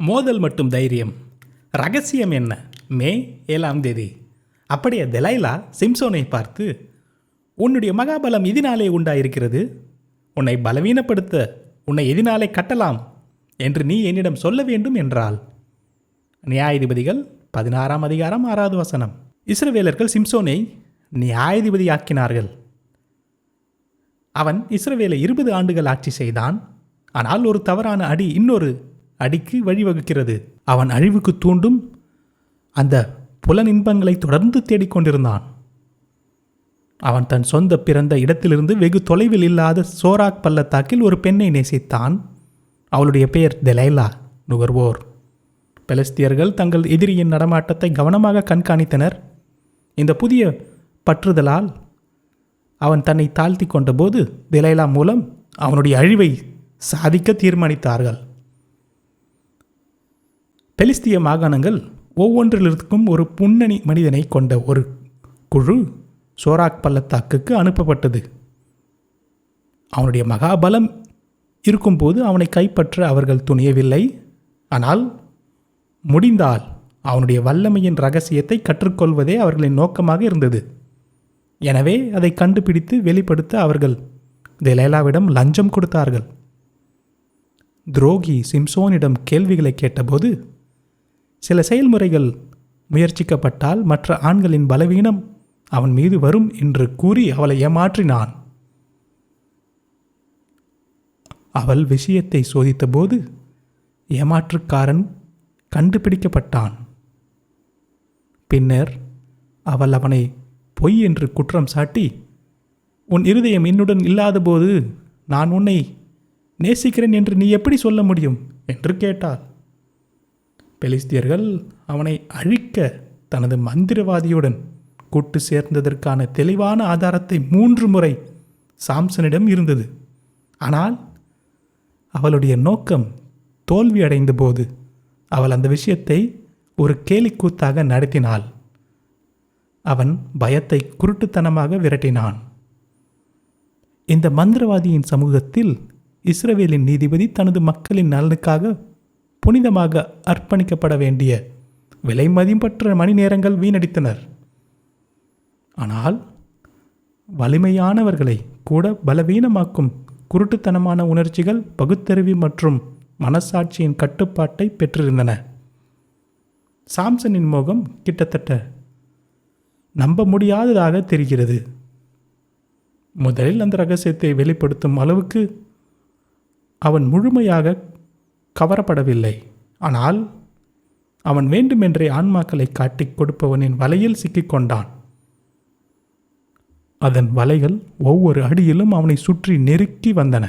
மோதல் மட்டும் தைரியம். ரகசியம் என்ன? மே ஏழாம் தேதி. அப்படியே தெலைலா சிம்சோனை பார்த்து உன்னுடைய மகாபலம் இதனாலே உண்டாயிருக்கிறது? உன்னை பலவீனப்படுத்த உன்னை எதினாலே கட்டலாம் என்று நீ என்னிடம் சொல்ல வேண்டும் என்றால் நியாயாதிபதிகள் பதினாறாம் அதிகாரம் ஆறாவது வசனம். இஸ்ரவேலர்கள் சிம்சோனை நியாயாதிபதியாக்கினார்கள். அவன் இஸ்ரவேலை இருபது ஆண்டுகள் ஆட்சி செய்தான். ஆனால் ஒரு தவறான அடி இன்னொரு அடிக்கு வழிவகுக்கிறது. அவன் அழிவுக்கு தூண்டும் அந்த புலனின்பங்களை தொடர்ந்து தேடிக்கொண்டிருந்தான். அவன் தன் சொந்த பிறந்த இடத்திலிருந்து வெகு தொலைவில் இல்லாத சோராக் பள்ளத்தாக்கில் ஒரு பெண்ணை நேசித்தான். அவளுடைய பெயர் தெலைலா நுகர்வோர். பெலஸ்தியர்கள் தங்கள் எதிரியின் நடமாட்டத்தை கவனமாக கண்காணித்தனர். இந்த புதிய பற்றுதலால் அவன் தன்னை தாழ்த்தி கொண்டபோது திலைலா மூலம் அவனுடைய அழிவை சாதிக்க தீர்மானித்தார்கள். பெலிஸ்திய மாகாணங்கள் ஒவ்வொன்றிலிருக்கும் ஒரு புன்னணி மனிதனை கொண்ட ஒரு குழு சோராக் பள்ளத்தாக்குக்கு அனுப்பப்பட்டது. அவனுடைய மகாபலம் இருக்கும்போது அவனை கைப்பற்ற அவர்கள் துணியவில்லை. ஆனால் முடிந்தால் அவனுடைய வல்லமையின் ரகசியத்தை கற்றுக்கொள்வதே அவர்களின் நோக்கமாக இருந்தது. எனவே அதை கண்டுபிடித்து வெளிப்படுத்த அவர்கள் தெலேலாவிடம் லஞ்சம் கொடுத்தார்கள். துரோகி சிம்சோனிடம் கேள்விகளை கேட்டபோது சில செயல்முறைகள் முயற்சிக்கப்பட்டால் மற்ற ஆண்களின் பலவீனம் அவன் மீது வரும் என்று கூறி அவளை ஏமாற்றினான். அவள் விஷயத்தை சோதித்தபோது ஏமாற்றுக்காரன் கண்டுபிடிக்கப்பட்டான். பின்னர் அவள் அவனை பொய் என்று குற்றம் சாட்டி உன் இருதயம் என்னுடன் இல்லாதபோது நான் உன்னை நேசிக்கிறேன் என்று நீ எப்படி சொல்ல முடியும்? என்று கேட்டாள். பெலிஸ்தியர்கள் அவனை அழிக்க தனது மந்திரவாதியுடன் கூட்டு சேர்ந்ததற்கான தெளிவான ஆதாரத்தை மூன்று முறை சாம்சனிடம் இருந்தது. ஆனால் அவளுடைய நோக்கம் தோல்வியடைந்த போது அவள் அந்த விஷயத்தை ஒரு கேலிக்கூத்தாக நடத்தினாள். அவன் பயத்தை குருட்டுத்தனமாக விரட்டினான். இந்த மந்திரவாதியின் சமூகத்தில் இஸ்ரவேலின் நீதிபதி தனது மக்களின் நலனுக்காக புனிதமாக அர்ப்பணிக்கப்பட வேண்டிய விலை மதிப்பற்ற மணி நேரங்கள் வீணடித்தனர். ஆனால் வலிமையானவர்களை கூட பலவீனமாக்கும் குருட்டுத்தனமான உணர்ச்சிகள் பகுத்தறிவு மற்றும் மனசாட்சியின் கட்டுப்பாட்டை பெற்றிருந்தன. சாம்சனின் மோகம் கிட்டத்தட்ட நம்ப முடியாததாக தெரிகிறது. முதலில் அந்த ரகசியத்தை வெளிப்படுத்தும் அளவுக்கு அவன் முழுமையாக கவரப்படவில்லை. ஆனால் அவன் வேண்டுமென்றே ஆன்மாக்களை காட்டிக் கொடுப்பவனின் வலையில் சிக்கிக்கொண்டான் அதன் வலைகள் ஒவ்வொரு அடியிலும் அவனை சுற்றி நெருக்கி வந்தன.